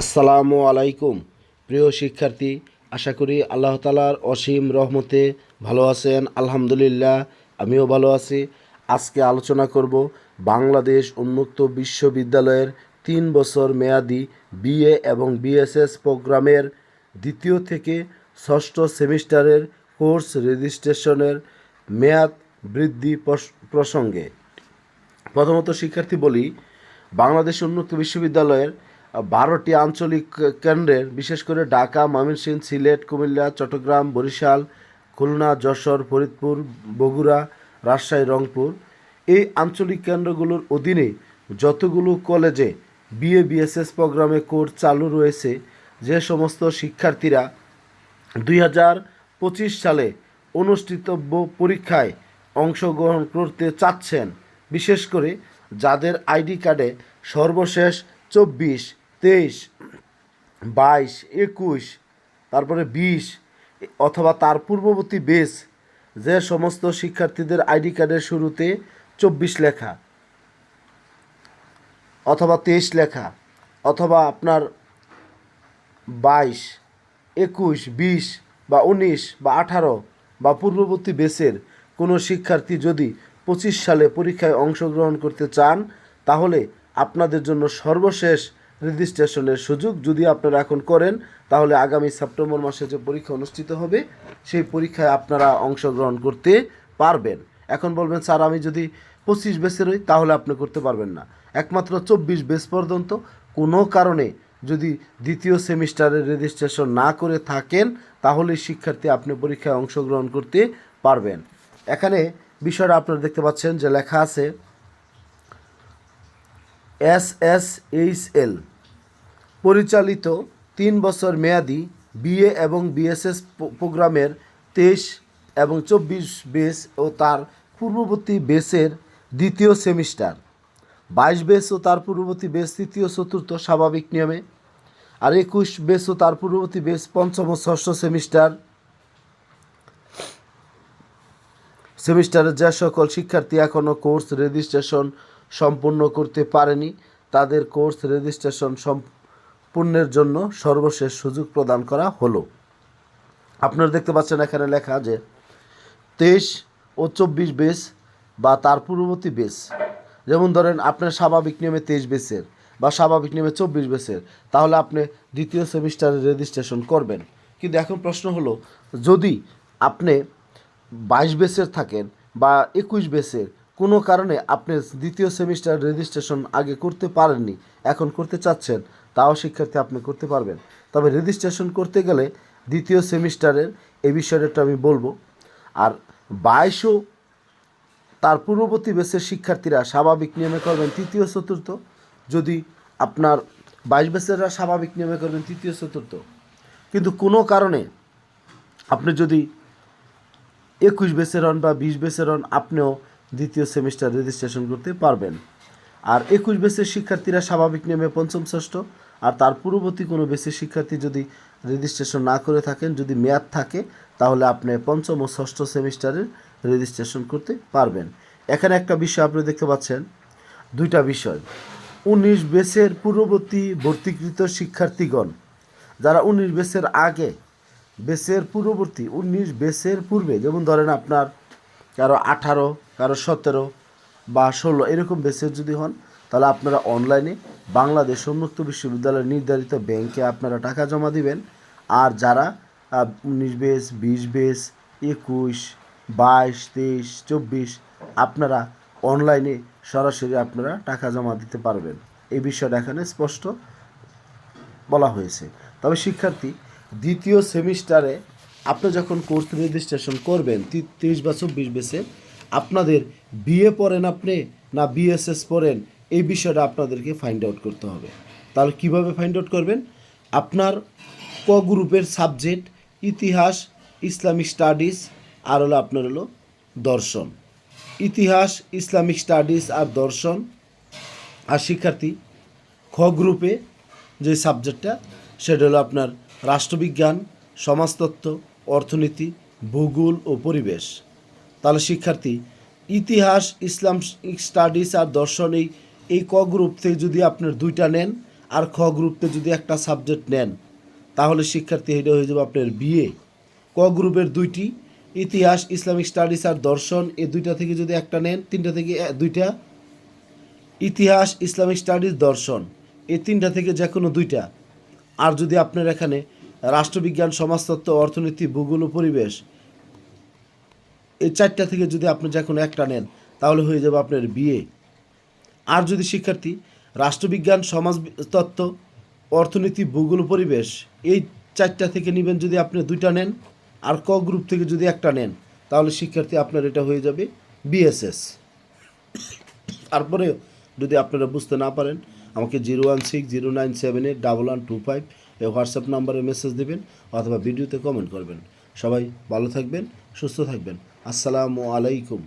আসসালামু আলাইকুম। প্রিয় শিক্ষার্থী, আশা করি আল্লাহ তালার অসীম রহমতে ভালো আছেন। আলহামদুলিল্লাহ, আমিও ভালো আছি। আজকে আলোচনা করব বাংলাদেশ উন্মুক্ত বিশ্ববিদ্যালয়ের তিন বছর মেয়াদি বিএ এবং বিএসএস প্রোগ্রামের দ্বিতীয় থেকে ষষ্ঠ সেমিস্টারের কোর্স রেজিস্ট্রেশনের মেয়াদ বৃদ্ধি প্রসঙ্গে। প্রথমত শিক্ষার্থী বলি, বাংলাদেশ উন্মুক্ত বিশ্ববিদ্যালয়ের বারোটি আঞ্চলিক কেন্দ্রের, বিশেষ করে ঢাকা, ময়মনসিংহ, সিলেট, কুমিল্লা, চট্টগ্রাম, বরিশাল, খুলনা, যশোর, ফরিদপুর, বগুড়া, রাজশাহী, রংপুর। এই আঞ্চলিক কেন্দ্রগুলোর অধীনে যতগুলো কলেজে বিএ, বিএসএস প্রোগ্রামে কোর্স চালু রয়েছে, যে সমস্ত শিক্ষার্থীরা দুই হাজার পঁচিশ সালে অনুষ্ঠিতব্য পরীক্ষায় অংশগ্রহণ করতে চাচ্ছেন, বিশেষ করে যাদের আইডি কার্ডে সর্বশেষ চব্বিশ তেইশ, বাইশ, একুশ, তারপরে বিশ, অথবা তার পূর্ববর্তী বেস, যে সমস্ত শিক্ষার্থীদের আইডি কার্ডের শুরুতে চব্বিশ লেখা, অথবা তেইশ লেখা, অথবা আপনার বাইশ, একুশ, বিশ বা উনিশ বা আঠারো বা পূর্ববর্তী বেসের কোনো শিক্ষার্থী যদি পঁচিশ সালে পরীক্ষায় অংশগ্রহণ করতে চান, তাহলে আপনাদের জন্য সর্বশেষ রেজিস্ট্রেশনের সুযোগ যদি আপনারা এখন করেন, তাহলে আগামী সেপ্টেম্বর মাসে যে পরীক্ষা অনুষ্ঠিত হবে, সেই পরীক্ষায় আপনারা অংশগ্রহণ করতে পারবেন। এখন বলবেন, স্যার, আমি যদি পঁচিশ বেসের হই তাহলে আপনি করতে পারবেন না। একমাত্র চব্বিশ বেস পর্যন্ত কোনো কারণে যদি দ্বিতীয় সেমিস্টারের রেজিস্ট্রেশন না করে থাকেন তাহলে শিক্ষার্থী আপনি পরীক্ষায় অংশগ্রহণ করতে পারবেন। এখানে বিষয়টা আপনারা দেখতে পাচ্ছেন যে লেখা আছে, এস এস এইচ এল। পরিচালিত তিন বছর মেয়াদি বিএ এবং বিএসএস প্রোগ্রামের তেইশ এবং চব্বিশ বেস ও তার পূর্ববর্তী বেসের দ্বিতীয় সেমিস্টার। বাইশ বেস ও তার পূর্ববর্তী বেস তৃতীয়, চতুর্থ স্বাভাবিক নিয়মে আর একুশ বেস ও তার পূর্ববর্তী বেস পঞ্চম ও ষষ্ঠ সেমিস্টার। সেমিস্টারের যে সকল শিক্ষার্থী এখনও কোর্স রেজিস্ট্রেশন সম্পূর্ণ করতে পারেনি, তাদের কোর্স রেজিস্ট্রেশন সম্পূর্ণের জন্য সর্বশেষ সুযোগ প্রদান করা হলো। আপনারা দেখতে পাচ্ছেন এখানে লেখা যে তেইশ ও চব্বিশ বেস বা তার পূর্ববর্তী বেস। যেমন ধরেন আপনার স্বাভাবিক নিয়মে তেইশ বেসের বা স্বাভাবিক নিয়মে চব্বিশ বেসের, তাহলে আপনি দ্বিতীয় সেমিস্টারে রেজিস্ট্রেশন করবেন। কিন্তু এখন প্রশ্ন হলো, যদি আপনি বাইশ বেসের থাকেন বা একুশ বেসের, কোনো কারণে আপনি দ্বিতীয় সেমিস্টার রেজিস্ট্রেশন আগে করতে পারেননি, এখন করতে চাচ্ছেন তাও শিক্ষার্থী আপনি করতে পারবেন। তবে রেজিস্ট্রেশন করতে গেলে দ্বিতীয় সেমিস্টারের এই বিষয়টা একটু আমি বলব। আর বাইশও তার পূর্ববর্তী বেসের শিক্ষার্থীরা স্বাভাবিক নিয়মে করবেন তৃতীয়, চতুর্থ। যদি আপনার বাইশ বেসেররা স্বাভাবিক নিয়মে করবেন তৃতীয়, চতুর্থ। কিন্তু কোনো কারণে আপনি যদি একুশ বেসের হন বা বিশ বেসের হন, আপনিও দ্বিতীয় সেমিস্টার রেজিস্ট্রেশন করতে পারবেন। আর একুশ বেসের শিক্ষার্থীরা স্বাভাবিক নিয়মে পঞ্চম, ষষ্ঠ আর তার পূর্ববর্তী কোনো বেসের শিক্ষার্থী যদি রেজিস্ট্রেশন না করে থাকেন, যদি মেয়াদ থাকে, তাহলে আপনি পঞ্চম ও ষষ্ঠ সেমিস্টারের রেজিস্ট্রেশন করতে পারবেন। এখানে একটা বিষয় আপনি দেখতে পাচ্ছেন। দুইটা বিষয়। উনিশ বেসের পূর্ববর্তী ভর্তিকৃত শিক্ষার্থীগণ, যারা উনিশ বেসের আগে, বেসের পূর্ববর্তী উনিশ বেসের পূর্বে, যেমন ধরেন আপনার কারও আঠারো, কারও সতেরো বা ষোলো, এরকম বেসের যদি হন, তাহলে আপনারা অনলাইনে বাংলাদেশ উন্মুক্ত বিশ্ববিদ্যালয়ের নির্ধারিত ব্যাংকে আপনারা টাকা জমা দিবেন। আর যারা উনিশ বেস, বিশ বেস, একুশ, বাইশ, তেইশ, চব্বিশ, আপনারা অনলাইনে সরাসরি আপনারা টাকা জমা দিতে পারবেন। এই বিষয়টা এখানে স্পষ্ট বলা হয়েছে। তবে শিক্ষার্থী, দ্বিতীয় সেমিস্টারে আপনি যখন কোর্স রেজিস্ট্রেশন করবেন, তি- তিরিশ বা চব্বিশ বেসে, আপনাদের বিএ পড়েন আপনি না বিএসএস পড়েন এই বিষয়টা আপনাদেরকে ফাইন্ড আউট করতে হবে। তাহলে কীভাবে ফাইন্ড আউট করবেন? আপনার ক গ্রুপের সাবজেক্ট ইতিহাস, ইসলামিক স্টাডিজ আর হলো আপনার হলো দর্শন। ইতিহাস, ইসলামিক স্টাডিজ আর দর্শন। আর শিক্ষার্থী, খ গ্রুপে যে সাবজেক্টটা সেটা হলো আপনার রাষ্ট্রবিজ্ঞান, সমাজতত্ত্ব, অর্থনীতি, ভূগোল ও পরিবেশ। তাহলে শিক্ষার্থী, ইতিহাস, ইসলাম স্টাডিজ আর দর্শন এই এই ক গ্রুপ থেকে যদি আপনার দুইটা নেন আর খ গ্রুপতে যদি একটা সাবজেক্ট নেন, তাহলে শিক্ষার্থী এটা হয়ে যাবে আপনার বিএ ক গ্রুপের দুইটি, ইতিহাস, ইসলামিক স্টাডিজ আর দর্শন, এই দুইটা থেকে যদি একটা নেন, তিনটা থেকে দুইটা। ইতিহাস, ইসলামিক স্টাডিজ, দর্শন, এই তিনটা থেকে যে কোনো দুইটা। আর যদি আপনার এখানে রাষ্ট্রবিজ্ঞান, সমাজতত্ত্ব, অর্থনীতি, ভূগোল পরিবেশ, এই চারটা থেকে যদি আপনি যে কোনো একটা নেন, তাহলে হয়ে যাবে আপনার বিয়ে আর যদি শিক্ষার্থী, রাষ্ট্রবিজ্ঞান সমাজতত্ত্ব অর্থনীতি, ভূগোল, পরিবেশ, এই চারটা থেকে নেবেন যদি আপনি দুইটা নেন, আর ক গ্রুপ থেকে যদি একটা নেন, তাহলে শিক্ষার্থী আপনার এটা হয়ে যাবে বিএসএস তারপরে যদি আপনারা বুঝতে না পারেন, আমাকে zero one six, zero nine seven eight, double one two five এই হোয়াটসঅ্যাপ নাম্বারে মেসেজ দেবেন অথবা ভিডিওতে কমেন্ট করবেন। সবাই ভালো থাকবেন, সুস্থ থাকবেন। আসসালামু আলাইকুম।